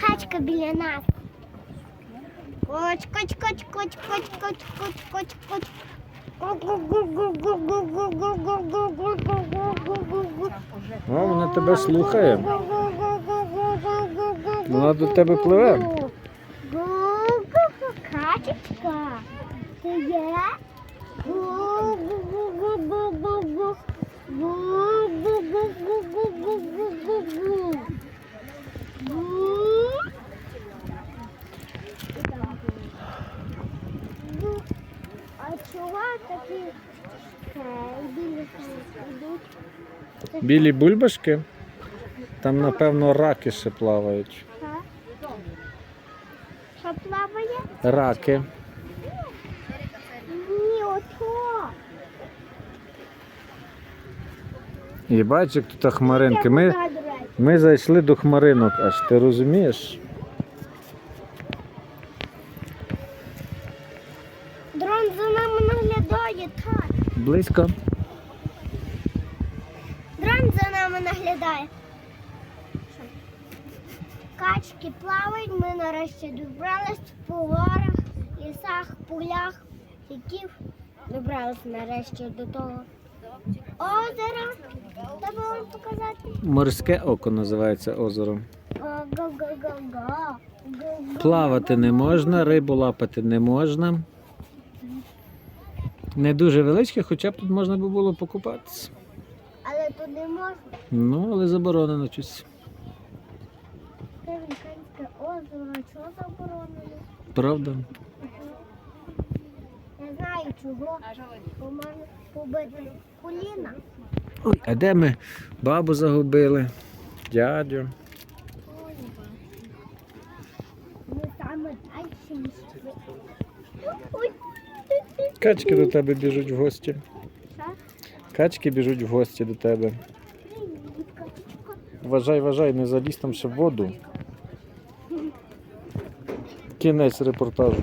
Качка біля нас. Коч, коч, коч, коч, коч, коч, коч, коч, коч. О, вона тебе слухає. Вона до тебе пливе. Качечка, ти є? Такі е, білі йдуть? Білі бульбашки. Там, напевно, раки ще плавають. Що плаває? Раки. Ні, ото. І бачиш, як тут хмаринки. Ми, ми зайшли до хмаринок аж, ти розумієш? Дрон за нами наглядає, так. Близько. Дрон за нами наглядає. Качки плавають, ми нарешті добрались по горах, лісах, полях, яків. Добрались нарешті до того озера. Треба вам показати. Морське око називається озеро. Плавати не можна, рибу лапати не можна. Не дуже величке, хоча б тут можна би було покупатися. Але тут не можна. Ну, але заборонено щось. Це Вінканське озеро, чого заборонено? Правда? Не знаю чого. У мене побите коліна. Ой, а де ми бабу загубили? Дядю. Ми саме далі. Ой. Качки до тебе біжуть в гості. Качки біжуть в гості до тебе. Вважай, вважай, не залізь там ще в воду. Кінець репортажу.